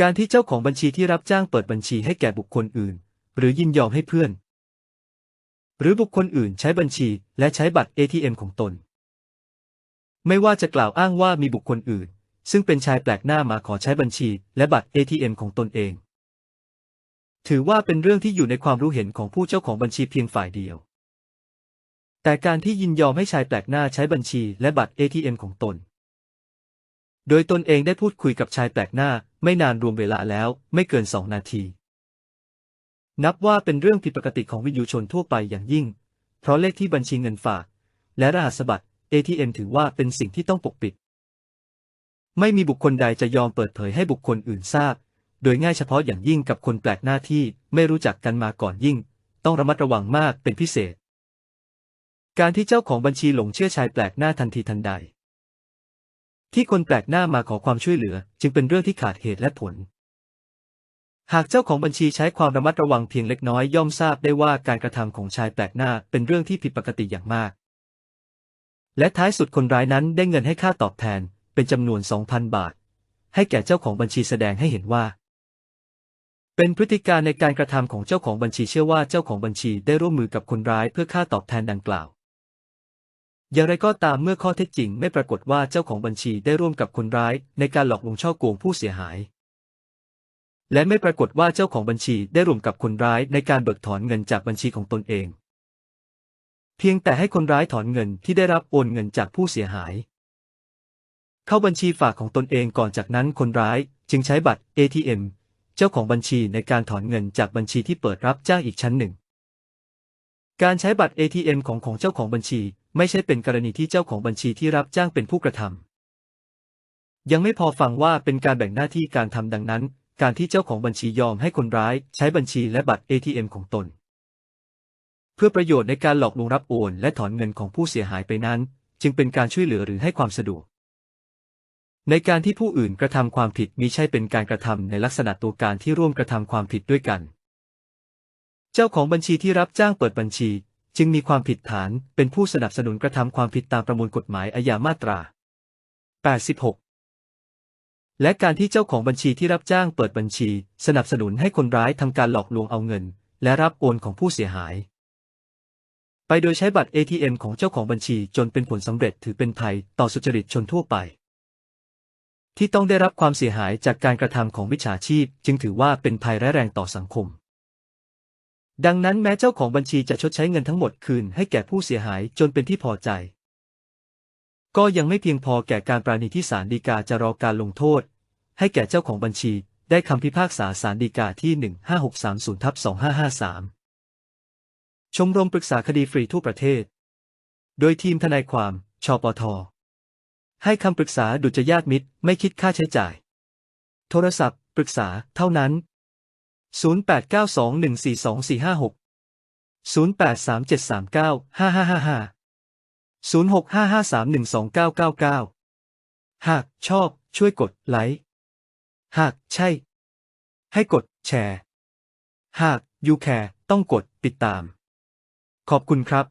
การที่เจ้าของบัญชีที่รับจ้างเปิดบัญชีให้แก่บุคคลอื่น หรือยินยอมให้เพื่อน หรือบุคคลอื่นใช้บัญชีและใช้บัตร ATM ของตน ไม่ว่าจะกล่าวอ้างว่ามีบุคคลอื่น ซึ่งเป็นชายแปลกหน้ามาขอใช้บัญชีและบัตร ATM ของตนเอง ถือว่าเป็นเรื่องที่อยู่ในความรู้เห็นของผู้เจ้าของบัญชีเพียงฝ่ายเดียว แต่การที่ยินยอมให้ชายแปลกหน้าใช้บัญชีและบัตร ATM ของตน โดยตนเองได้พูดคุยกับชายแปลกหน้า ไม่นานรวมเวลาแล้วไม่เกินสองนาที นับว่าเป็นเรื่องผิดปกติของวินยูชนทั่วไปอย่างยิ่ง เพราะเลขที่บัญชีเงินฝาก และรหัสบัตร ATM ถือว่าเป็นสิ่งที่ต้องปกปิด ไม่มีบุคคลใดจะยอมเปิดเผยให้บุคคลอื่นทราบ โดยง่ายเฉพาะอย่างยิ่งกับคนแปลกหน้าที่ไม่รู้จักกันมาก่อนยิ่ง ต้องระมัดระวังมากเป็นพิเศษ การที่เจ้าของบัญชีหลงเชื่อชายแปลกหน้าทันทีทันใด ที่คนแปลกหน้ามาขอความช่วยเหลือ จึงเป็นเรื่องที่ขาดเหตุและผล หากเจ้าของบัญชีใช้ความระมัดระวังเพียงเล็กน้อยย่อมทราบได้ว่าการกระทำของชายแปลกหน้าเป็นเรื่องที่ผิดปกติอย่างมาก และท้ายสุดคนร้ายนั้นได้เงินให้ค่าตอบแทนเป็นจำนวน 2,000 บาท ให้แก่เจ้าของบัญชีแสดงให้เห็นว่า เป็นพฤติการในการกระทำของเจ้าของบัญชีเชื่อว่าเจ้าของบัญชีได้ร่วมมือกับคนร้ายเพื่อค่าตอบแทนดังกล่าว อย่างไรก็ตามเมื่อข้อเท็จจริงไม่ปรากฏว่าเจ้าของบัญชีได้ร่วมกับคนร้าย ในการหลอกลวงช่อโกงผู้เสียหาย และไม่ปรากฏว่าเจ้าของบัญชีได้ร่วมกับคนร้ายในการเบิกถอนเงินจากบัญชีของตนเอง เพียงแต่ให้คนร้ายถอนเงินที่ได้รับโอนเงินจากผู้เสียหาย เข้าบัญชีฝากของตนเองก่อนจากนั้นคนร้ายจึงใช้บัตร ATM เจ้าของบัญชีในการถอนเงินจากบัญชีที่เปิดรับจ้างอีกชั้นหนึ่ง การใช้บัตร ATM ของของเจ้าของบัญชี ไม่ใช่เป็นกรณีที่เจ้าของบัญชีที่รับจ้างเป็นผู้กระทำยังไม่พอฟังว่าเป็นการแบ่งหน้าที่การทำดังนั้น การที่เจ้าของบัญชียอมให้คนร้ายใช้บัญชีและบัตร ATM ของตน เพื่อประโยชน์ในการหลอกลวงรับโอนและถอนเงินของผู้เสียหายไปนั้น จึงเป็นการช่วยเหลือหรือให้ความสะดวกในการที่ผู้อื่นกระทำความผิดมิใช่เป็นการกระทำในลักษณะตัวการที่ร่วมกระทำความผิดด้วยกัน เจ้าของบัญชีที่รับจ้างเปิดบัญชี จึงมีความผิดฐานเป็นผู้สนับสนุนกระทำความผิดตามประมวลกฎหมายอาญามาตรา 86 และการที่เจ้าของบัญชีที่รับจ้างเปิดบัญชี สนับสนุนให้คนร้ายทำการหลอกลวงเอาเงิน และรับโอนของผู้เสียหาย ไปโดยใช้บัตร ATM ของเจ้าของบัญชีจนเป็นผลสำเร็จถือเป็นภัยต่อสุจริตชนทั่วไป ที่ต้องได้รับความเสียหายจากการกระทำของวิชาชีพ จึงถือว่าเป็นภัยร้ายแรงต่อสังคม ดังนั้นแม้เจ้าของบัญชีจะชดใช้เงินทั้งหมดคืนให้แก่ผู้เสียหายจนเป็นที่พอใจ ก็ยังไม่เพียงพอแก่การปราณีที่ศาลฎีกาจะรอการลงโทษ ให้แก่เจ้าของบัญชี ได้คำพิพากษาศาลฎีกาที่ 15630ทับ2553 ชมรมปรึกษาคดีฟรีทั่วประเทศ โดยทีมทนายความชปท ให้คำปรึกษาดุจยาตมิตรไม่คิดค่าใช้จ่าย โทรศัพท์ ปรึกษาเท่านั้น 0892142456 0837395555 0655312999 หากชอบช่วยกดไลค์ หากใช่ ให้กดแชร์ หากยูแคร์ต้องกดติดตาม ขอบคุณครับ